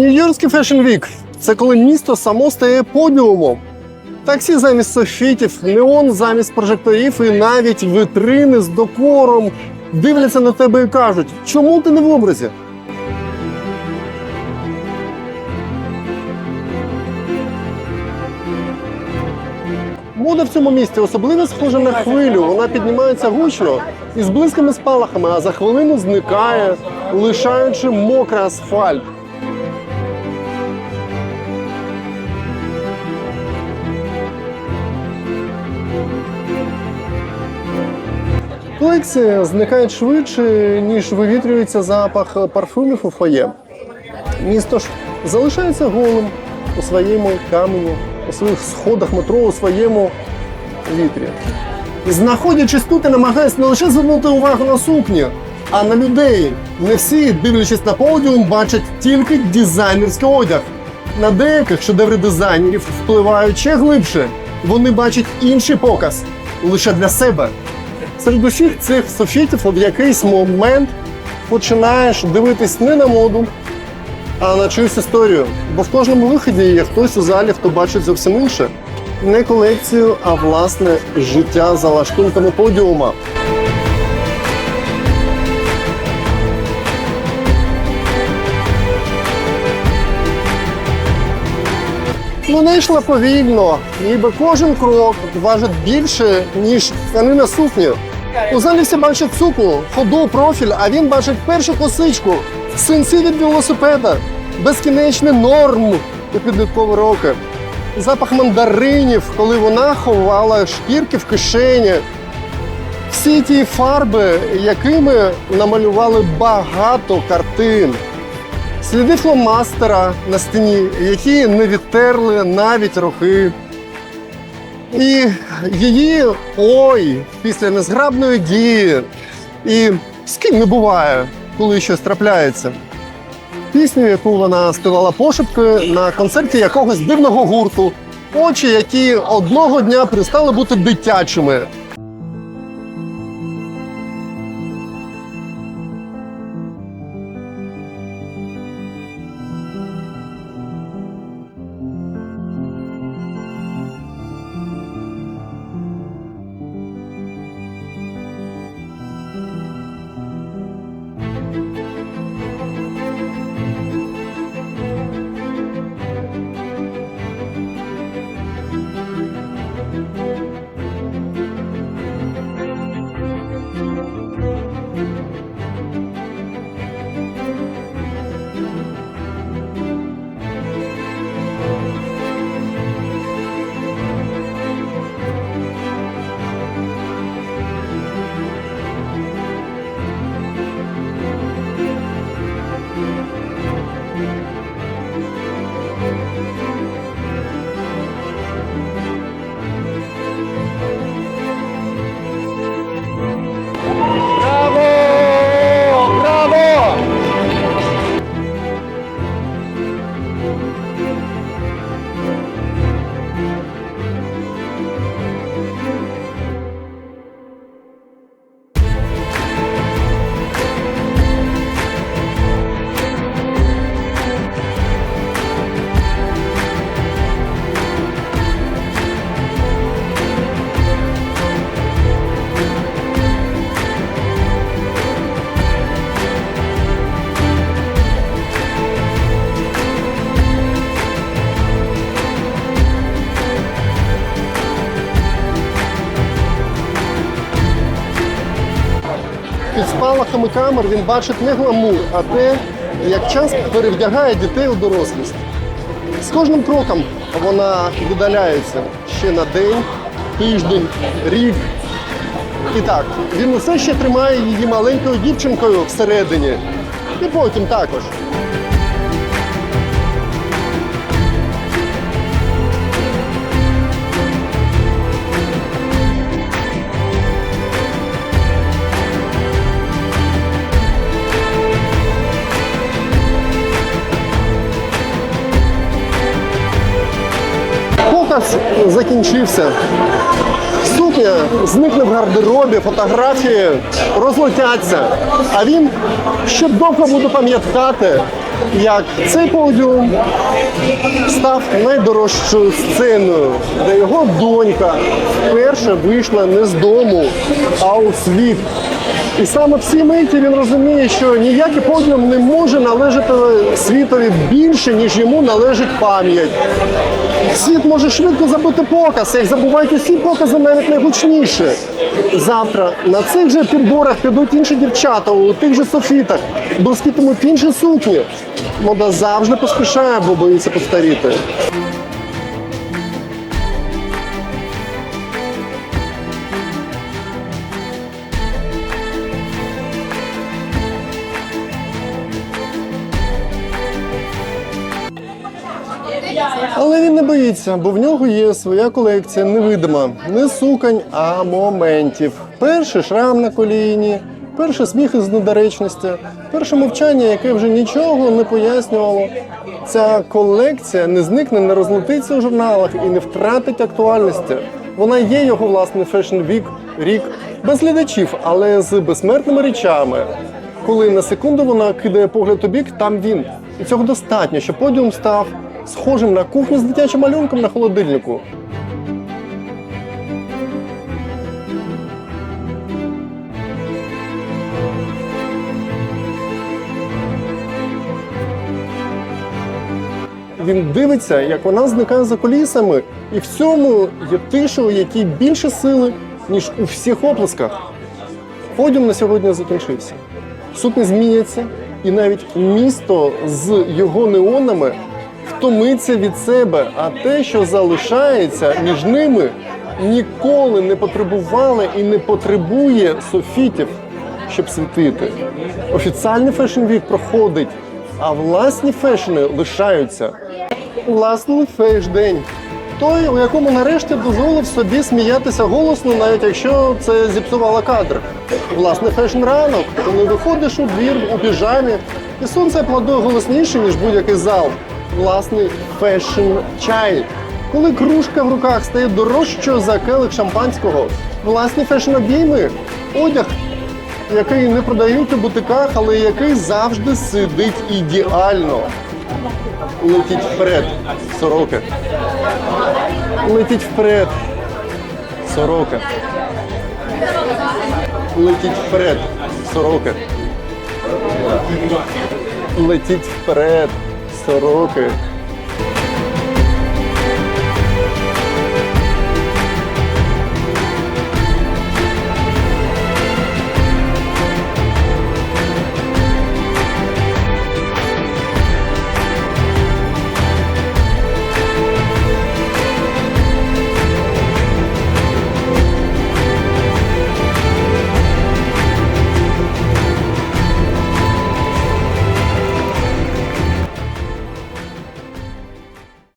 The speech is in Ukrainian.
Нью-Йоркський Fashion Week – це коли місто само стає подіумом. Таксі замість софітів, неон замість прожекторів і навіть витрини з докором дивляться на тебе і кажуть, чому ти не в образі? Мода в цьому місті особливо схожа на хвилю. Вона піднімається гучно і з близькими спалахами, а за хвилину зникає, лишаючи мокрий асфальт. Колекції зникають швидше, ніж вивітрюється запах парфумів у фоє. Місто ж залишається голим у своєму камені, у своїх сходах метро, у своєму вітрі. Знаходячись тут, я намагаюся не лише звернути увагу на сукні, а на людей. Не всі, дивлячись на подіум, бачать тільки дизайнерський одяг. На деяких шедеври дизайнерів впливають ще глибше. Вони бачать інший показ лише для себе. Серед усіх цих софітів в якийсь момент починаєш дивитись не на моду, а на чиюсь історію. Бо в кожному виході є хтось у залі, хто бачить зовсім інше. Не колекцію, а власне життя за лаштунками подіума. Вона йшла повільно, ніби кожен крок важить більше, ніж тканина сукні. У залі всі бачать сукню, ходу, профіль, а він бачить першу косичку, синці від велосипеда, безкінечний норм у підліткові роки. Запах мандаринів, коли вона ховала шкірки в кишені. Всі ті фарби, якими намалювали багато картин. Сліди фломастера на стіні, які не відтерли навіть роки. І її ой після незграбної дії. І з ким не буває, коли щось трапляється. Пісню, яку вона співала пошепки на концерті якогось дивного гурту. Очі, які одного дня перестали бути дитячими. Спалахами камер він бачить не гламур, а те, як час перевдягає дітей у дорослість. З кожним кроком вона видаляється ще на день, тиждень, рік. І так, він усе ще тримає її маленькою дівчинкою всередині. І потім також. Показ закінчився. Сукня зникне в гардеробі, фотографії розлетяться. А він ще довго буде пам'ятати як цей подіум став найдорожчою сценою, де його донька вперше вийшла не з дому, а у світ. І саме в цій миті він розуміє, що ніякий подіум не може належати світові більше, ніж йому належить пам'ять. Світ може швидко забути показ, як забувають усі покази навіть найгучніші. Завтра на цих же підборах підуть інші дівчата у тих же софітах, блискітимуть інші сукні. Мода завжди поспішає, бо боїться постаріти. Боїться, бо в нього є своя колекція невидима. Не сукань, а моментів. Перший шрам на коліні, перший сміх із недоречності, перше мовчання, яке вже нічого не пояснювало. Ця колекція не зникне, не розлетиться у журналах і не втратить актуальності. Вона є його власний фешн-вік, рік без глядачів, але з безсмертними речами. Коли на секунду вона кидає погляд у бік, там він. І цього достатньо, щоб подіум став схожим на кухню з дитячим малюнком на холодильнику. Він дивиться, як вона зникає за колісами, і в цьому є тиша, у якій більше сили, ніж у всіх оплесках. Подіум на сьогодні закінчився. Сукні зміняться, і навіть місто з його неонами втомиться від себе, а те, що залишається між ними, ніколи не потребувало і не потребує софітів, щоб світити. Офіціальний фешн-вік проходить, а власні фешни лишаються. Власний феш-день. Той, у якому нарешті дозволив собі сміятися голосно, навіть якщо це зіпсувало кадр. Власне, фешн ранок, коли виходиш у двір у піжамі, і сонце аплодує голосніше, ніж будь-який зал. Власний фешн чай. Коли кружка в руках стає дорожчою за келих шампанського, власні фешн обійми, одяг, який не продають у бутиках, але який завжди сидить ідеально. Летіть вперед, сороки. Летіть вперед, сорока. Летіть вперед, сороки. Летіть вперед, сороки.